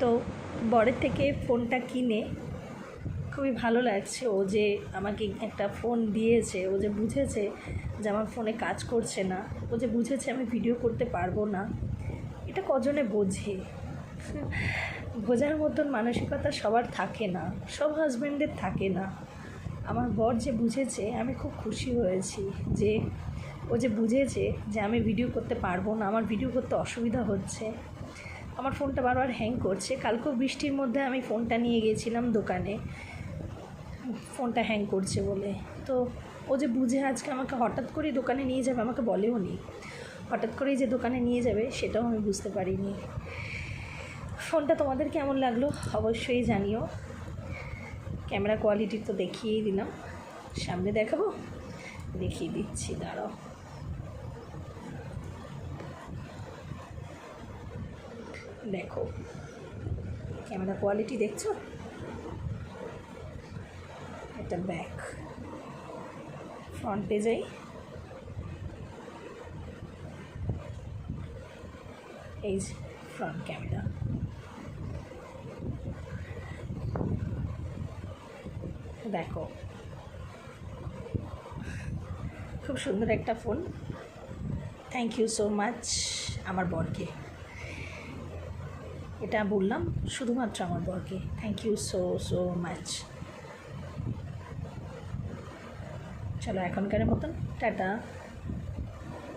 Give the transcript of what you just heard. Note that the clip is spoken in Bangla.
তো বরের থেকে ফোনটা কিনে খুবই ভালো লাগছে ও যে আমাকে একটা ফোন দিয়েছে, ও যে বুঝেছে যে আমার ফোনে কাজ করছে না, ও যে বুঝেছে আমি ভিডিও করতে পারব না। এটা কজনে বোঝে? বোঝার মতন মানসিকতা সবার থাকে না, সব হাজব্যান্ডের থাকে না। আমার বর যে বুঝেছে, আমি খুব খুশি হয়েছি যে ও যে বুঝেছে যে আমি ভিডিও করতে পারব না, আমার ভিডিও করতে অসুবিধা হচ্ছে। আমার ফোনটা বারবার হ্যাং করছে। কালকেও বৃষ্টির মধ্যে আমি ফোনটা নিয়ে গিয়েছিলাম দোকানে। ফোনটা হ্যাং করছে বলে। তো ও যে বুঝে আজকে আমাকে হঠাৎ করেই দোকানে নিয়ে যাবে, আমাকে বলেও নি। হঠাৎ করেই যে দোকানে নিয়ে যাবে, সেটাও আমি বুঝতে পারিনি। ফোনটা তোমাদের কেমন লাগল অবশ্যই জানিও। ক্যামেরা কোয়ালিটি তো দেখিয়েই দিলাম। সামনে দেখাবো, দেখিয়ে দিচ্ছি, দাঁড়াও। দেখো। ক্যামেরা কোয়ালিটি দেখছ? এটা ব্যাক ফ্রন্টে যাই এই। ফ্রন্ট ক্যামেরা দেখো। খুব সুন্দর একটা phone thank you so much আমার বরকে। এটা বললাম শুধুমাত্র আমার বরকে। Thank you so so much চলো এখনকার মতন টাটা।